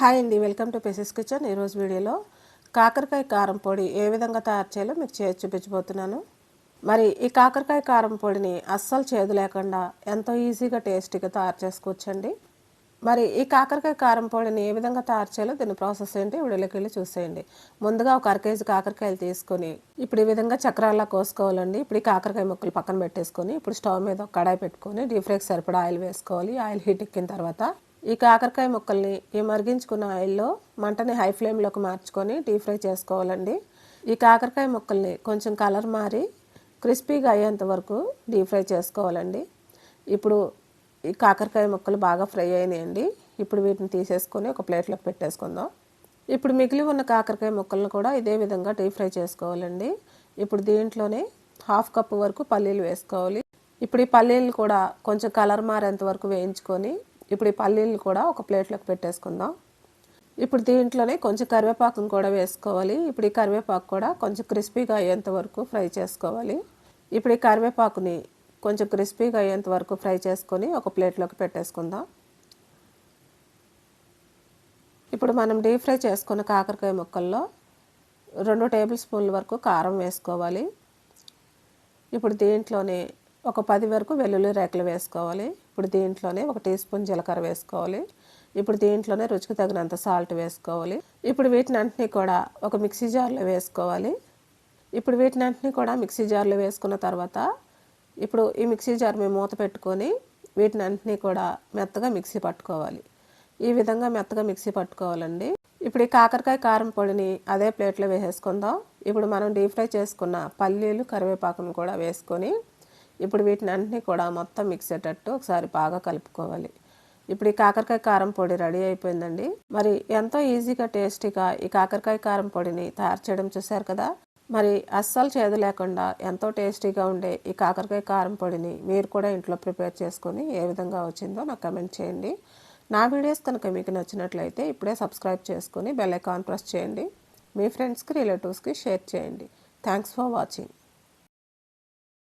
Hi అండి welcome to పెసెస్ kitchen. ఈరోజు వీడియోలో కాకరకాయ కారం పొడి ఏ విధంగా తయారు చేయాలో మీకు చేసి చూపించబోతున్నాను. మరి ఈ కాకరకాయ కారం పొడిని అస్సలు చేదు లేకుండా ఎంతో ఈజీగా టేస్టీగా తయారు చేసుకోవచ్చండి. మరి ఈ కాకరకాయ కారం పొడిని ఏ విధంగా తయారు చేయాలో దీని ప్రాసెస్ ఏంటి వీడియోలోకి వెళ్ళి చూసేయండి. ముందుగా ఒక అర కేజీ కాకరకాయలు తీసుకొని ఇప్పుడు ఈ విధంగా చక్రాల్లా కోసుకోవాలండి. ఇప్పుడు ఈ కాకరకాయ ముక్కలు పక్కన పెట్టేసుకొని ఇప్పుడు స్టవ్ మీద ఒక కడాయి పెట్టుకొని డీప్ ఫ్రైకి సరిపడా ఆయిల్ వేసుకోవాలి. ఆయిల్ హీట్ ఎక్కిన తర్వాత ఈ కాకరకాయ ముక్కల్ని ఈ మరిగించుకున్న ఆయిల్లో మంటని హై ఫ్లేమ్లోకి మార్చుకొని డీప్ ఫ్రై చేసుకోవాలండి. ఈ కాకరకాయ ముక్కల్ని కొంచెం కలర్ మారి క్రిస్పీగా అయ్యేంత వరకు డీప్ ఫ్రై చేసుకోవాలండి. ఇప్పుడు ఈ కాకరకాయ ముక్కలు బాగా ఫ్రై అయినాయండి. ఇప్పుడు వీటిని తీసేసుకొని ఒక ప్లేట్లోకి పెట్టేసుకుందాం. ఇప్పుడు మిగిలి ఉన్న కాకరకాయ ముక్కలను కూడా ఇదే విధంగా డీప్ ఫ్రై చేసుకోవాలండి. ఇప్పుడు దీంట్లోనే హాఫ్ కప్ వరకు పల్లీలు వేసుకోవాలి. ఇప్పుడు ఈ పల్లీలు కూడా కొంచెం కలర్ మారేంత వరకు వేయించుకొని ఇప్పుడు ఈ పల్లీలు కూడా ఒక ప్లేట్లోకి పెట్టేసుకుందాం. ఇప్పుడు దీంట్లోనే కొంచెం కరివేపాకును కూడా వేసుకోవాలి. ఇప్పుడు ఈ కరివేపాకు కూడా కొంచెం క్రిస్పీగా అయ్యేంత వరకు ఫ్రై చేసుకోవాలి. ఇప్పుడు ఈ కరివేపాకుని కొంచెం క్రిస్పీగా అయ్యేంత వరకు ఫ్రై చేసుకొని ఒక ప్లేట్లోకి పెట్టేసుకుందాం. ఇప్పుడు మనం డీప్ ఫ్రై చేసుకున్న కాకరకాయ ముక్కల్లో రెండు టేబుల్ స్పూన్ల వరకు కారం వేసుకోవాలి. ఇప్పుడు దీంట్లోనే ఒక పది వరకు వెల్లుల్లి రేకలు వేసుకోవాలి. ఇప్పుడు దీంట్లోనే ఒక టీ స్పూన్ జీలకర్ర వేసుకోవాలి. ఇప్పుడు దీంట్లోనే రుచికి తగినంత సాల్ట్ వేసుకోవాలి. ఇప్పుడు వీటిని కూడా ఒక మిక్సీ జార్లో వేసుకోవాలి. ఇప్పుడు వీటినంటినీ కూడా మిక్సీ జార్లో వేసుకున్న తర్వాత ఇప్పుడు ఈ మిక్సీ జార్ మేము మూత పెట్టుకొని వీటినంటినీ కూడా మెత్తగా మిక్సీ పట్టుకోవాలి. ఈ విధంగా మెత్తగా మిక్సీ పట్టుకోవాలండి. ఇప్పుడు ఈ కాకరకాయ కారం పొడిని అదే ప్లేట్లో వేసేసుకుందాం. ఇప్పుడు మనం డీప్ ఫ్రై చేసుకున్న పల్లీలు కరివేపాకును కూడా వేసుకొని ఇప్పుడు వీటిని అన్నీ కూడా మొత్తం మిక్స్ అయ్యేటట్టు ఒకసారి బాగా కలుపుకోవాలి. ఇప్పుడు ఈ కాకరకాయ కారం పొడి రెడీ అయిపోయిందండి. మరి ఎంతో ఈజీగా టేస్టీగా ఈ కాకరకాయ కారం పొడిని తయారు చేయడం చూశారు కదా? మరి అస్సలు చేదు లేకుండా ఎంతో టేస్టీగా ఉండే ఈ కాకరకాయ కారం పొడిని మీరు కూడా ఇంట్లో ప్రిపేర్ చేసుకొని ఏ విధంగా వచ్చిందో నాకు కమెంట్ చేయండి. నా వీడియోస్ కనుక మీకు నచ్చినట్లయితే ఇప్పుడే సబ్స్క్రైబ్ చేసుకొని బెల్ ఐకాన్ ప్రెస్ చేయండి. మీ ఫ్రెండ్స్కి రిలేటివ్స్కి షేర్ చేయండి. Thanks for watching